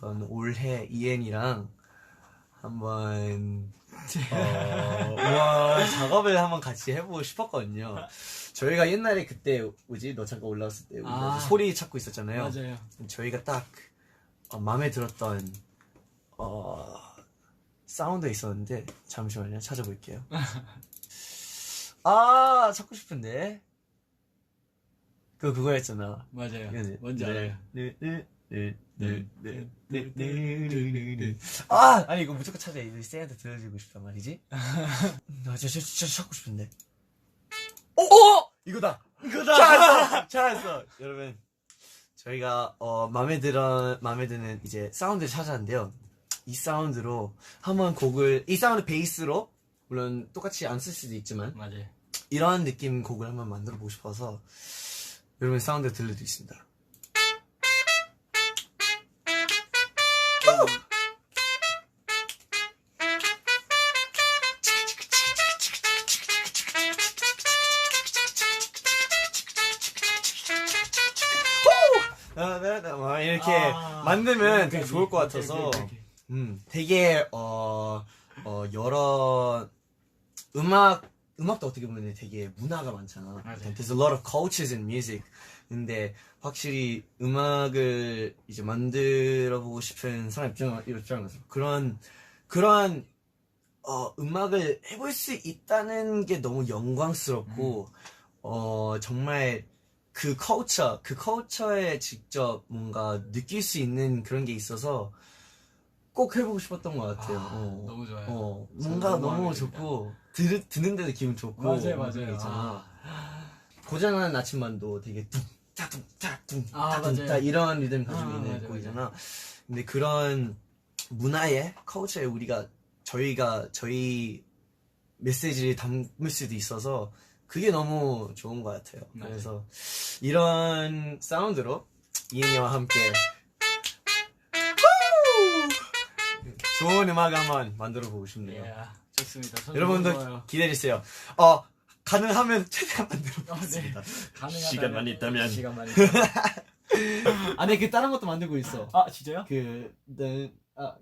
전 올해 이엔이랑 한번 어, 와 작업을 한번 같이 해보고 싶었거든요. 저희가 옛날에 그때 뭐지 너 잠깐 올라왔을 때 아, 소리 찾고 있었잖아요. 맞아요. 저희가 딱 어, 마음에 들었던 어, 사운드 있었는데 잠시만요 찾아볼게요. 아 찾고 싶은데 그 그거였잖아. 맞아요. 뭔지 네. 알아요. 네, 네, 네. 아 아니 이거 무조건 찾아 이거 쌤한테 들려주고 싶단 말이지. 나 진짜 진짜 찾고 싶은데. 오, 오! 이거다. 이거다. 찾았어. 찾았어. 여러분 저희가 어 마음에 들어 마음에 드는 이제 사운드를 찾았는데요. 이 사운드로 한번 곡을 이 사운드 베이스로 물론 똑같이 안 쓸 수도 있지만 맞아요. 이런 느낌 곡을 한번 만들어 보고 싶어서 여러분 사운드 들려드리겠습니다. 이렇게 아, 만들면 되게. 좋을 것 같아서. 음, 되게 어, 어 여러 음악 음악도 어떻게 보면 되게 문화가 많잖아. 맞아요. There's a lot of cultures in music. 근데 확실히 음악을 이제 만들어 보고 싶은 사람 입장 입장에서 그런 그런 어 음악을 해볼 수 있다는 게 너무 영광스럽고 어 정말 그 culture 그 culture에 직접 뭔가 느낄 수 있는 그런 게 있어서 꼭 해보고 싶었던 것 같아요. 아, 어. 너무 좋아요. 어, 뭔가 너무. 좋고 들, 듣는데도 기분 좋고 맞아요, 맞아요. 아, 고장난 아침만도 되게 뚱따뚱따뚱 아, 따뚱따 맞아요. 이런 리듬 가지고 아, 있는 맞아요, 곡이잖아. 근데 그런 문화에 컬처에 우리가 저희가 저희 메시지를 담을 수도 있어서 그게 너무 좋은 것 같아요. 맞아요. 그래서 이런 사운드로 이은이와 함께 좋은 음악 한번 만들어 보고 싶네요. 예, 좋습니다. 여러분도 좋아요. 기다리세요. 어 가능하면 최대한 만들어 어, 네. 보겠습니다. 가능하다면 시간만 있다면. 시간만 있다면. 아, 네, 그 다른 것도 만들고 있어. 아 진짜요? 그, 네, 아,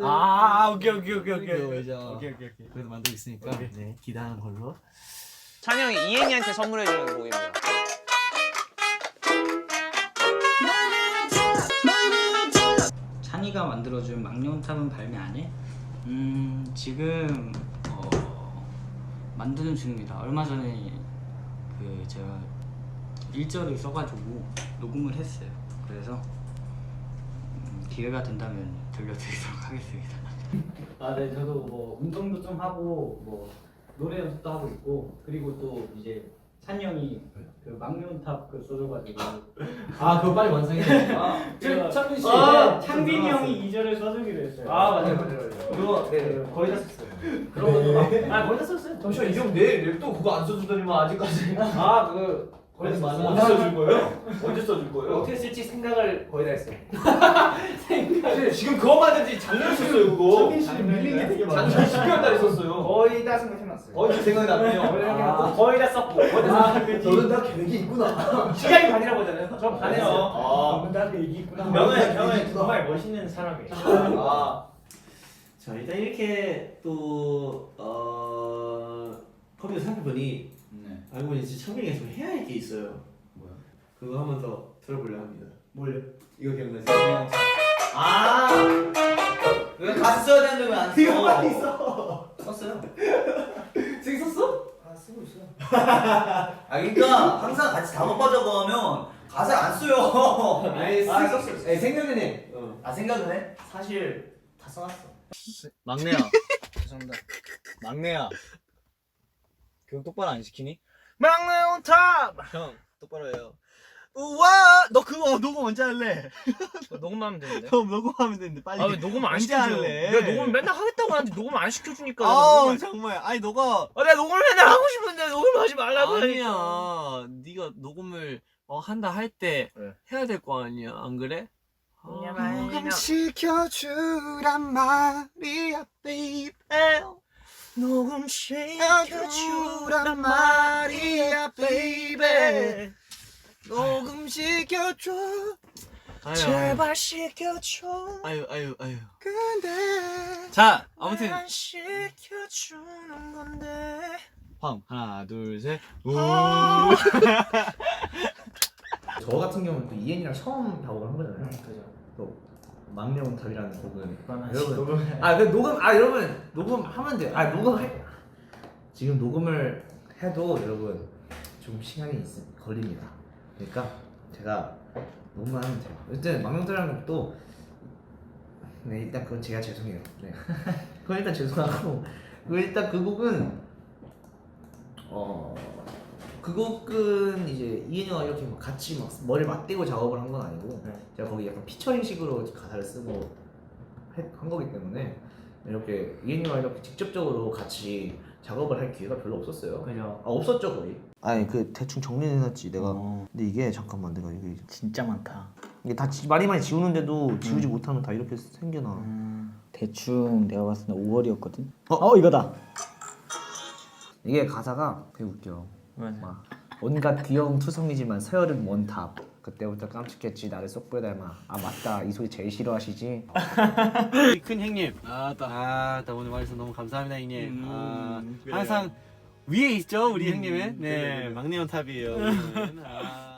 아 오케이 오케이 오케이 오케이 그거 오케이 오케이 오케이. 그래도 만들고 있으니까 오케이. 네, 기대하는 걸로. 찬영이 이엔이한테 선물해 주는 곡입니다. 찬이가 만들어준 망령탑은 발매 안 해? 음 지금 어, 만드는 중입니다. 얼마 전에 그 제가 일절을 써가지고 녹음을 했어요. 그래서 음, 기회가 된다면 들려드리도록 하겠습니다. 아 네 저도 뭐 운동도 좀 하고 뭐 노래 연습도 하고 있고 그리고 또 이제 찬이 형이 그 망령탑 그 써줘가지고 아, 그거 빨리 완성해. 아, 저- 창빈 씨, 아, 창빈이 형이 2절을 써주기로 했어요. 아 맞아요 맞아요 맞아요. 그거 네 거의 다 썼어요. 그런 것도 막, 아 거의 다 썼어요. 잠시만 이 형 내일 내일 또 그거 안 써주더니만 아직까지. 아그 거의 다 썼어요 언제 써줄 거예요? 언제 써줄 거예요? 어떻게 쓸지 생각을 거의 다 했어요. 생각 지금 그거 만든지. 작년에 썼어요 그거. 창빈 씨는 밀린 게 되게 많아요. 작년 12월 달에 썼어요. 거의 다 생각해놨어요. 거의 다 생각이 났네요. 아. 거의 다 썼고 거의 다 썼고 너는 다 계획이 있구나. 시간이 반이라고 하잖아요. 저 반했어요. 너는 다 계획이 있구나. 명은 명은 정말 멋있는 사람이에요. 아. 자, 일단 이렇게 또, 어, 컴퓨터 네. 알고 보니 진짜 창빈이가 좀 해야 할 게 있어요. 뭐야? 그거 한 번 더 들어보려 합니다. 뭘요? 이거 기억나지? 아. 왜 써야 되는데 왜 안 써? 이거 빨리 써! 썼어요. 지금 썼어? 아 쓰고 있어. 아 그러니까 항상 같이 단어 빠져고 하면 가사 안 써요. 아니, 아, 쓰- 썼어요. 아니, 생각은 해. 어. 아 생각은 해? 사실 다 써놨어. 막내야. 죄송합니다. 막내야. 교육 똑바로 안 시키니? 막내 온탑. 형 똑바로 해요. 우와 너 그거 녹음 언제 할래? 녹음하면 되는데. 형 녹음하면 되는데 빨리. 아왜 녹음 안 언제 시켜줘? 할래? 내가 녹음 맨날 하겠다고 하는데 녹음 안 시켜주니까. 아우 녹음을- 정말 아니 너가 아, 내가 녹음을 맨날 하고 싶은데 녹음하지 말라고 하니까. 아니야 네가 녹음을 어, 한다 할 때 네. 해야 될 거 아니야 안 그래? 말이면- 녹음 시켜주란 말이야 baby 녹음 시켜주란 말이야 baby 녹음 시켜줘 아유, 제발 시켜줘 아유 아유 아유. 근데 자 아무튼 안 시켜주는 건데 황 하나 둘 셋. 저 같은 경우는 또 이엔이랑 처음 작업을 한 거잖아요. 그죠. 또 막내 온탑이라는 곡은 여러분 아그 녹음 아 여러분 녹음하면 돼요. 아 녹음해 지금 녹음을 해도 여러분 좀 시간이 있, 걸립니다. 그러니까 제가 녹음만 하면 돼요. 일단 막내 온탑이라는 곡도 네 일단 그건 제가 죄송해요. 네 그건 일단 죄송하고 그 일단 그 곡은 어. 그 곡은 이제 이은영과 이렇게 막 같이 막 머리를 맞대고 작업을 한 건 아니고 제가 거기 약간 피처링식으로 가사를 쓰고 해- 한 거기 때문에 이렇게 이은영과 이렇게 직접적으로 같이 작업을 할 기회가 별로 없었어요. 그죠. 아 없었죠 거의. 아니 그 대충 정리해놨지 내가. 근데 이게 잠깐만 내가 이게 진짜 많다. 이게 다 지- 많이 많이 지우는데도 지우지 못하면 다 이렇게 생겨나. 대충 내가 봤을 때 5월이었거든. 어? 이거다. 이게 가사가 되게 웃겨. 막 온갖 귀여운 투성이지만 서열은 원탑. 그때부터 깜찍했지 나를 쏙 빼 닮아. 아 맞다 이 소리 제일 싫어하시지. 큰 형님. 아따. 아따 오늘 와주셔서 너무 감사합니다 형님. 아, 항상 위에 있죠 우리 형님은. 네 막내 연탑이에요. 오늘은. 아.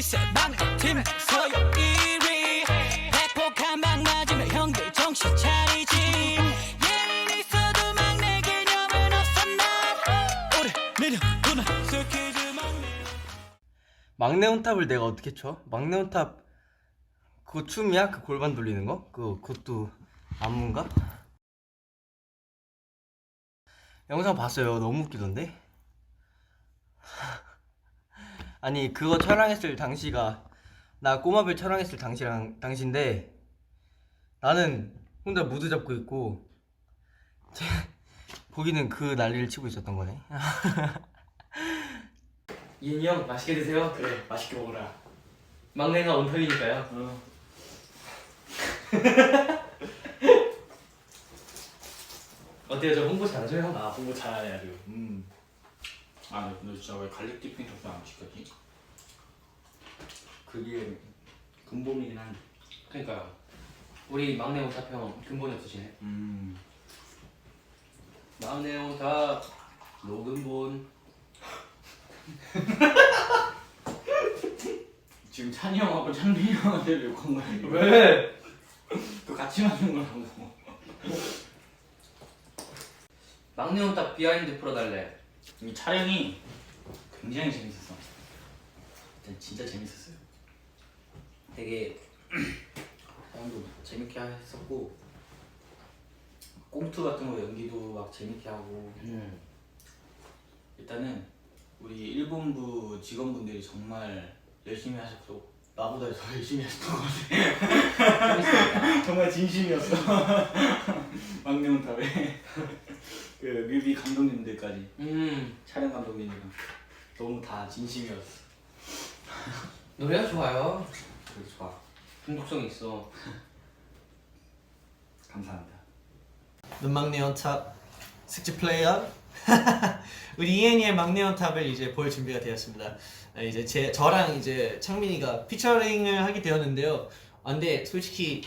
스키즈 시세 망팀 서열 1위 백폭한 방 맞으면 형들 정신 차리지 예인 있어도 막내 온탑을 내가 어떻게 춰? 막내 온탑 그거 춤이야? 그 골반 돌리는 거? 그 그것도 안무인가? 영상 봤어요. 너무 웃기던데? 아니 그거 촬영했을 당시가 나 꼬마별 촬영했을 당시랑 당시인데 나는 혼자 무드 잡고 있고 제- 거기는 그 난리를 치고 있었던 거네. 이은이 형 맛있게 드세요. 그래 맛있게 먹어라. 막내가 온탑이니까요. 어때요? 저 홍보 잘하죠 형? 아 홍보 잘하네 아주. 음. 아너 진짜 왜 갈릭 디핑 접수 안 시켰지? 그게 근본이긴 한데. 그러니까요. 우리 막내 형 근본이 없으시네. 음. 막내 온탑 노근본. 지금 찬이 형하고 찬빈이 형한테 욕한 거야. 왜? 그 같이 만든 거라고. 막내 온탑 비하인드 풀어달래. 이 촬영이 굉장히 재밌었어. 진짜, 재밌었어요. 되게 촬영도 재밌게 했었고 꽁트 같은 거 연기도 막 재밌게 하고. 일단은 우리 1본부 직원분들이 정말 열심히 하셨고 나보다 더 열심히 하셨던 것 같아. 정말 진심이었어. 막내 온탑에 그 뮤비 감독님들까지 음 촬영 감독님이랑 너무 다 진심이었어. 노래가 좋아요. 그래 좋아. 중독성 있어. 감사합니다. 눈 막내 원탑 숙제 플레이어 우리 이엔이의 막내 원탑을 이제 볼 준비가 되었습니다. 아, 이제 제 저랑 이제 창민이가 피처링을 하게 되었는데요. 아, 근데 솔직히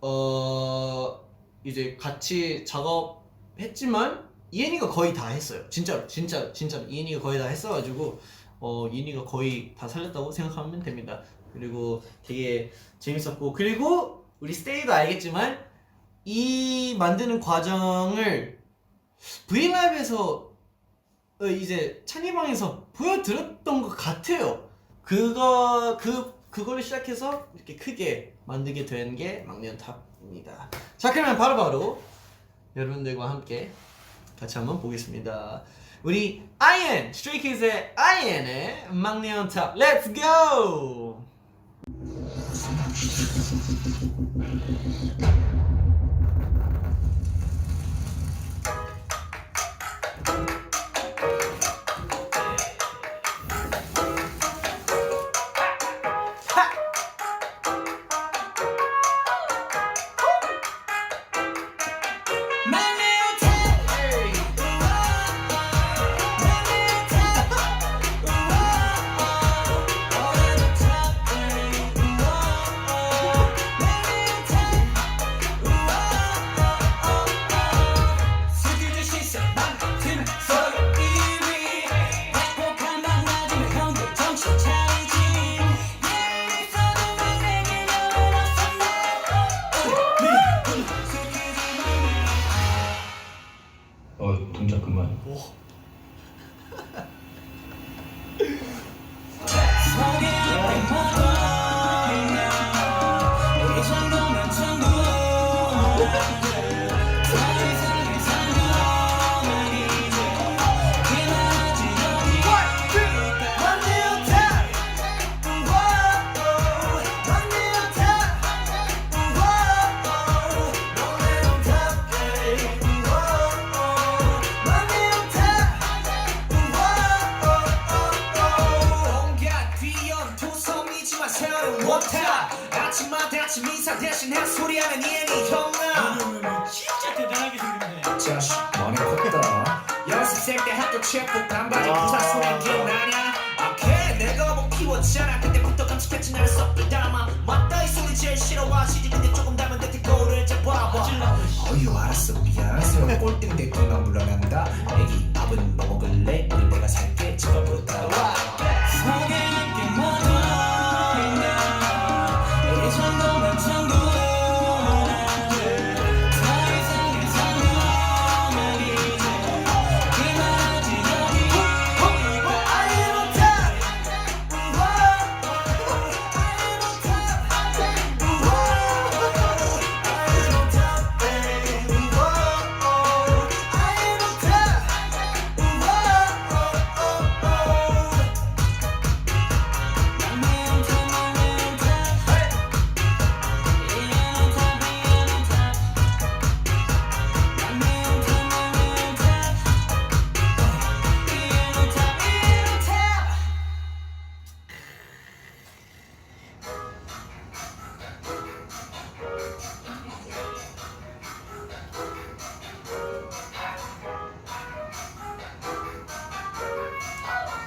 어 이제 같이 작업 했지만 이엔이가 거의 다 했어요. 진짜로 진짜 진짜 이엔이가 거의 다 했어가지고 어 이엔이가 거의 다 살렸다고 생각하면 됩니다. 그리고 되게 재밌었고 그리고 우리 스테이도 알겠지만 이 만드는 과정을 브이라이브에서 어, 이제 찬이방에서 보여드렸던 것 같아요. 그거 그 그걸로 시작해서 이렇게 크게 만들게 된 게 막내연탑입니다. 자 그러면 바로 바로 여러분들과 함께 같이 한번 보겠습니다. 우리 아이엔 스트레이 키즈의 아이엔의 막내 연탑 렛츠 고! 체육복 반바지 부산 소리 기억나냐 오케이 내가 뭐 키웠잖아. 그때부터 깜찍했지 나를 썩이다마 맞다. 이 소리 제일 싫어하시지 근데 조금 닮은 듯이 거울을 잡아봐 어휴 알았어. 미안했어 꼴등 대통령 물러난다. 애기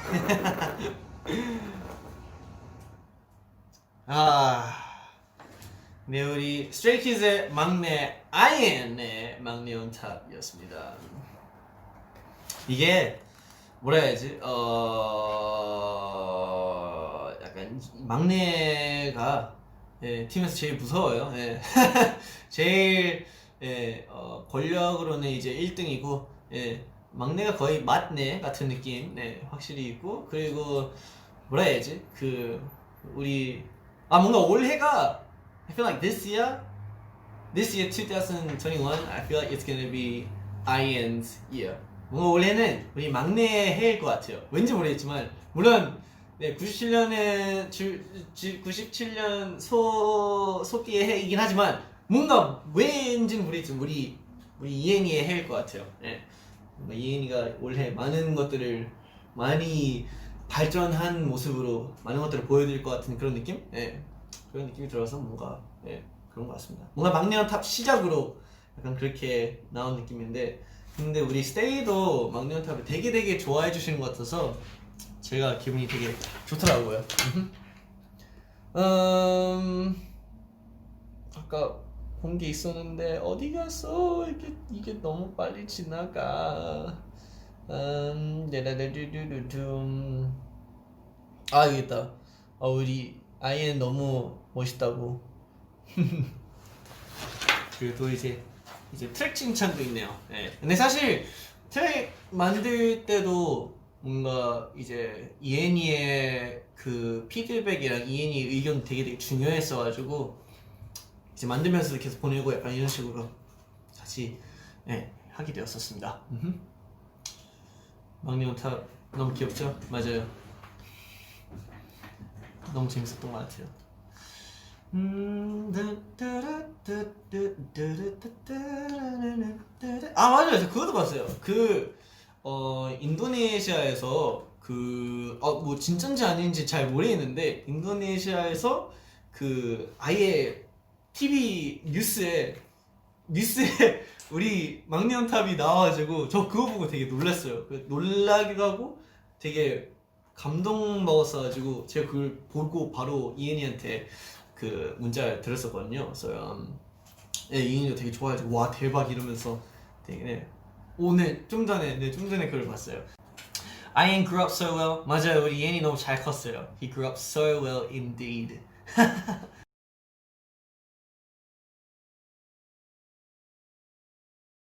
아, 네 우리 스트레이키즈의 막내 아이엔의 막내 온탑이었습니다. 이게 뭐라 해야지? 어, 약간 막내가 예, 팀에서 제일 무서워요. 예. 제일 예, 어, 권력으로는 이제 1등이고 예, 막내가 거의 맞네 같은 느낌. 네, 확실히 있고. 그리고 뭐라 해야지? 그 우리 아 뭔가 올해가 I feel like this year this year 2021 I feel like it's gonna be Ian's year. 뭔가 올해는 우리 막내의 해일 것 같아요. 왠지 모르겠지만 물론 네 97년은 97년 소 소띠의 해이긴 하지만 뭔가 왠지 모르겠지만 우리 우리 이엔이의 해일 것 같아요. 네. 뭔가 이엔이가 올해 많은 것들을 많이 발전한 모습으로 많은 것들을 보여드릴 것 같은 그런 느낌? 예. 그런 느낌이 들어서 뭔가 예, 그런 것 같습니다. 뭔가 막내원 탑 시작으로 약간 그렇게 나온 느낌인데 근데 우리 스테이도 막내원 탑을 되게 되게 좋아해 주시는 것 같아서 제가 기분이 되게 좋더라고요. 음 아까 본 게 있었는데 어디 갔어? 이게 이게 너무 빨리 지나가. 음, 데라데두두두둠. 아 여기 있다. 아 우리 아이엔 너무 멋있다고. 그리고 또 이제 이제 트랙 칭찬도 있네요. 예. 근데 사실 트랙 만들 때도 뭔가 이제 이엔이의 그 피드백이랑 이엔이의 의견 되게 되게 중요했어가지고 이제 만들면서도 계속 보내고 약간 이런 식으로 같이 예, 하게 되었었습니다. 음흠. 막내 온탑 너무 귀엽죠? 맞아요. 너무 재밌었던 것 같아요. 음, 아 맞아요, 저 그것도 봤어요. 그 어, 인도네시아에서 그 어, 뭐 진짜인지 아닌지 잘 모르겠는데 인도네시아에서 그 아예 TV 뉴스에 뉴스에 우리 막내 온탑이 나와가지고 저 그거 보고 되게 놀랐어요. 그 놀라기도 하고 되게 감동 먹었어가지고 제가 그걸 보고 바로 이은이한테 그 문자를 드렸었거든요. 그래서 음, 예, 이은이가 되게 좋아해가지고 와 대박 이러면서 되게 네. 오늘 좀 전에 네, 좀 전에 그걸 봤어요. Ian grew up so well. 맞아요, 우리 이은이 너무 잘 컸어요. He grew up so well indeed.